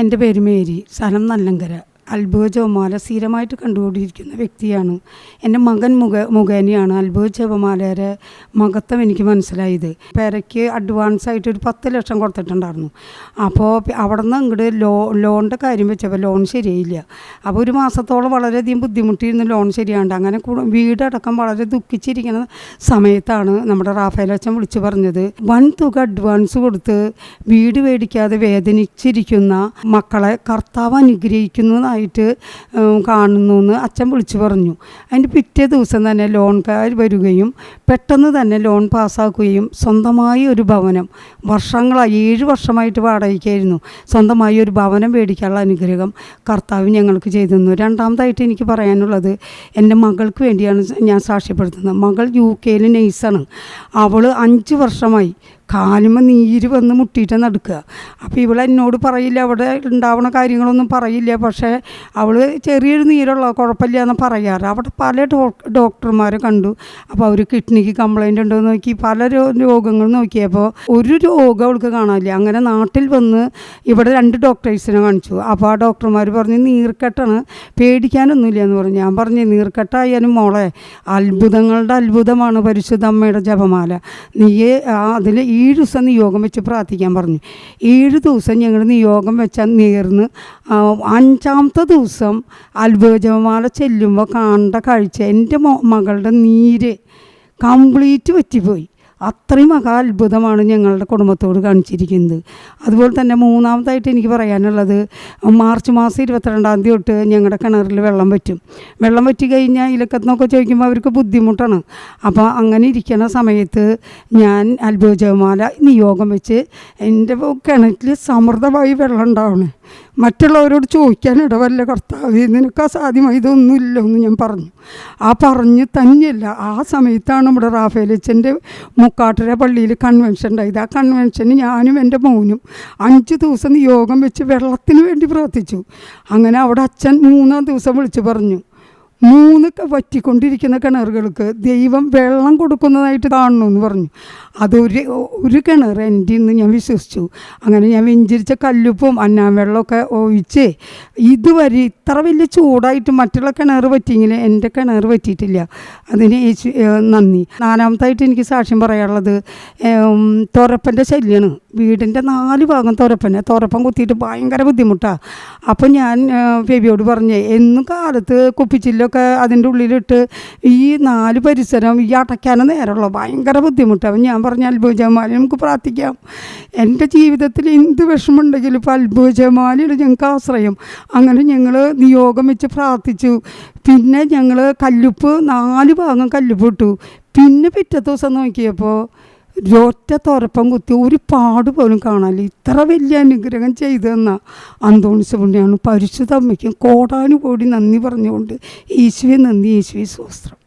എന്റെ പേര് മേരി. സ്ഥലം നല്ലങ്കര. അത്ഭുത ജപമാല സ്ഥിരമായിട്ട് കണ്ടുകൊണ്ടിരിക്കുന്ന വ്യക്തിയാണ്. എന്റെ മകൻ മുഖ മുഖേനയാണ് അത്ഭുത ജപമാലയുടെ മഹത്വം എനിക്ക് മനസ്സിലായത്. പേരയ്ക്ക് അഡ്വാൻസ് ആയിട്ട് ഒരു പത്ത് ലക്ഷം കൊടുത്തിട്ടുണ്ടായിരുന്നു. അപ്പോൾ അവിടെ നിന്ന് ഇങ്ങോട്ട് ലോ ലോണിന്റെ കാര്യം വെച്ചപ്പോൾ ലോൺ ശരിയായില്ല. അപ്പോൾ ഒരു മാസത്തോളം വളരെയധികം ബുദ്ധിമുട്ടിയിരുന്നു ലോൺ ശരിയാണ്ട് അങ്ങനെ വീടടക്കം വളരെ ദുഃഖിച്ചിരിക്കുന്ന സമയത്താണ് നമ്മുടെ റാഫേൽ അച്ഛൻ വിളിച്ചു പറഞ്ഞത്. വൻ തുക അഡ്വാൻസ് കൊടുത്ത് വീട് മേടിക്കാതെ വേദനിച്ചിരിക്കുന്ന മക്കളെ കർത്താവ് അനുഗ്രഹിക്കുന്നതായിട്ട് ഉം, കാണുന്നു എന്ന് അച്ഛൻ വിളിച്ചു പറഞ്ഞു. അതിന്റെ പിറ്റേ ദിവസം തന്നെ ലോൺകാർ വരികയും പെട്ടെന്ന് തന്നെ ലോൺ പാസ്സാക്കുകയും സ്വന്തമായി ഒരു ഭവനം വർഷങ്ങളായി ഏഴ് വർഷമായിട്ട് വാടകയ്ക്കായിരുന്നു. സ്വന്തമായി ഒരു ഭവനം മേടിക്കാനുള്ള അനുഗ്രഹം കർത്താവ് ഞങ്ങൾക്ക് ചെയ്തു തന്നു. രണ്ടാമതായിട്ട് എനിക്ക് പറയാനുള്ളത് എന്റെ മകൾക്ക് വേണ്ടിയാണ് ഞാൻ സാക്ഷ്യപ്പെടുത്തുന്നത്. മകൾ യു കെയിൽ നെയ്സാണ് അവൾ അഞ്ച് വർഷമായി കാലുമ്മ നീര് വന്ന് മുട്ടിയിട്ട് നടക്കുക അപ്പോൾ ഇവൾ എന്നോട് പറയില്ല അവിടെ ഉണ്ടാവണ കാര്യങ്ങളൊന്നും പറയില്ല. പക്ഷേ അവൾ ചെറിയൊരു നീരുള്ള കുഴപ്പമില്ല എന്ന് പറയാറ്. അവിടെ പല ഡോക്ടർമാരെ കണ്ടു. അപ്പോൾ അവർ കിഡ്നിക്ക് കംപ്ലൈന്റ് ഉണ്ടോ എന്ന് നോക്കി പല രോഗങ്ങൾ നോക്കിയപ്പോൾ ഒരു രോഗം അവൾക്ക് കാണാനില്ല. അങ്ങനെ നാട്ടിൽ വന്ന് ഇവിടെ രണ്ട് ഡോക്ടേഴ്സിനെ കാണിച്ചു. അപ്പോൾ ആ ഡോക്ടർമാർ പറഞ്ഞു നീർക്കെട്ടാണ് പേടിക്കാനൊന്നുമില്ല എന്ന് പറഞ്ഞു. ഞാൻ പറഞ്ഞു നീർക്കെട്ടായാലും മോളെ അത്ഭുതങ്ങളുടെ അത്ഭുതമാണ് പരിശുദ്ധ അമ്മയുടെ ജപമാല. നീ അതിൽ ഏഴ് ദിവസം നിയോഗം വെച്ച് പ്രാർത്ഥിക്കാൻ പറഞ്ഞു. ഏഴ് ദിവസം ഞങ്ങൾ നിയോഗം വെച്ചാൽ നേർന്ന് അഞ്ചാമത്തെ ദിവസം അത്ഭുതജമാല ചെല്ലുമ്പോൾ കാണേണ്ട കാഴ്ച എന്റെ മകളുടെ നീര് കംപ്ലീറ്റ് പറ്റിപ്പോയി അത്രയും മഹാ അത്ഭുതമാണ് ഞങ്ങളുടെ കുടുംബത്തോട് കാണിച്ചിരിക്കുന്നത്. അതുപോലെ തന്നെ മൂന്നാമതായിട്ട് എനിക്ക് പറയാനുള്ളത് മാർച്ച് മാസം ഇരുപത്തിരണ്ടാം തീയതി തൊട്ട് ഞങ്ങളുടെ കിണറിൽ വെള്ളം പറ്റും വെള്ളം പറ്റി കഴിഞ്ഞാൽ ഇലക്കത്തുനിന്നൊക്കെ ചോദിക്കുമ്പോൾ അവർക്ക് ബുദ്ധിമുട്ടാണ്. അപ്പോൾ അങ്ങനെ ഇരിക്കുന്ന സമയത്ത് ഞാൻ അത്ഭുതജമാല നിയോഗം വെച്ച് എന്റെ കിണറ്റിൽ സമൃദ്ധമായി വെള്ളം ഉണ്ടാവണേ. മറ്റുള്ളവരോട് ചോദിക്കാൻ ഇടവല്ല കർത്താവ് നിനക്ക് അസാധ്യമായി ഇതൊന്നുമില്ല എന്ന് ഞാൻ പറഞ്ഞു. ആ പറഞ്ഞ് തന്നെയല്ല ആ സമയത്താണ് നമ്മുടെ റാഫേലച്ചന്റെ മുക്കാട്ടര പള്ളിയിൽ കൺവെൻഷൻ ഉണ്ടായത്. ആ കൺവെൻഷന് ഞാനും എന്റെ മോനും അഞ്ച് ദിവസം യോഗം വെച്ച് വെള്ളത്തിന് വേണ്ടി പ്രാർത്ഥിച്ചു. അങ്ങനെ അവിടെ അച്ഛൻ മൂന്നാം ദിവസം വിളിച്ചു പറഞ്ഞു. മൂന്ന് വറ്റിക്കൊണ്ടിരിക്കുന്ന കിണറുകൾക്ക് ദൈവം വെള്ളം കൊടുക്കുന്നതായിട്ട് കാണുന്നു എന്ന് പറഞ്ഞു. അതൊരു ഒരു കിണർ എന്റെ ഇന്ന് ഞാൻ വിശ്വസിച്ചു. അങ്ങനെ ഞാൻ വെഞ്ചരിച്ച കല്ലുപ്പും അന്നാം വെള്ളമൊക്കെ ഒഴിച്ച് ഇതുവരെ ഇത്ര വലിയ ചൂടായിട്ട് മറ്റുള്ള കിണർ പറ്റിയെങ്കിൽ എന്റെ കിണർ പറ്റിയിട്ടില്ല അതിന് നന്ദി. നാലാമത്തായിട്ട് എനിക്ക് സാക്ഷ്യം പറയാനുള്ളത് തുറപ്പന്റെ ശല്യമാണ് വീടിന്റെ നാല് ഭാഗം തുരപ്പനെ തുരപ്പൻ കുത്തിയിട്ട് ഭയങ്കര ബുദ്ധിമുട്ടാണ് അപ്പം ഞാൻ ബേബിയോട് പറഞ്ഞേ എന്നും കാലത്ത് കുപ്പിച്ചില്ലൊക്കെ അതിന്റെ ഉള്ളിലിട്ട് ഈ നാല് പരിസരം ഈ അടയ്ക്കാനും നേരമുള്ള ഭയങ്കര ബുദ്ധിമുട്ടാണ് ഞാൻ പറഞ്ഞ അത്ഭുതമാലി നമുക്ക് പ്രാർത്ഥിക്കാം. എന്റെ ജീവിതത്തിൽ എന്ത് വിഷമമുണ്ടെങ്കിലും ഇപ്പോൾ അത്ഭുതമാലിയുടെ ഞങ്ങൾക്ക് ആശ്രയം. അങ്ങനെ ഞങ്ങൾ നിയോഗം വെച്ച് പ്രാർത്ഥിച്ചു. പിന്നെ ഞങ്ങൾ കല്ലുപ്പ് നാല് ഭാഗം കല്ലുപ്പ് ഇട്ടു. പിന്നെ പിറ്റത്തെ ദിവസം നോക്കിയപ്പോൾ ഒറ്റ തുറപ്പം കുത്തി ഒരു പാട് പോലും കാണാനില്ല. ഇത്ര വലിയ അനുഗ്രഹം ചെയ്തു തന്ന അന്തോണിസ് പുണ്യാണ്. അമ്മയ്ക്കും കോടാനുകോടി നന്ദി പറഞ്ഞുകൊണ്ട് യേശുവെ നന്ദി ഈശുവെ സ്വസ്ത്രം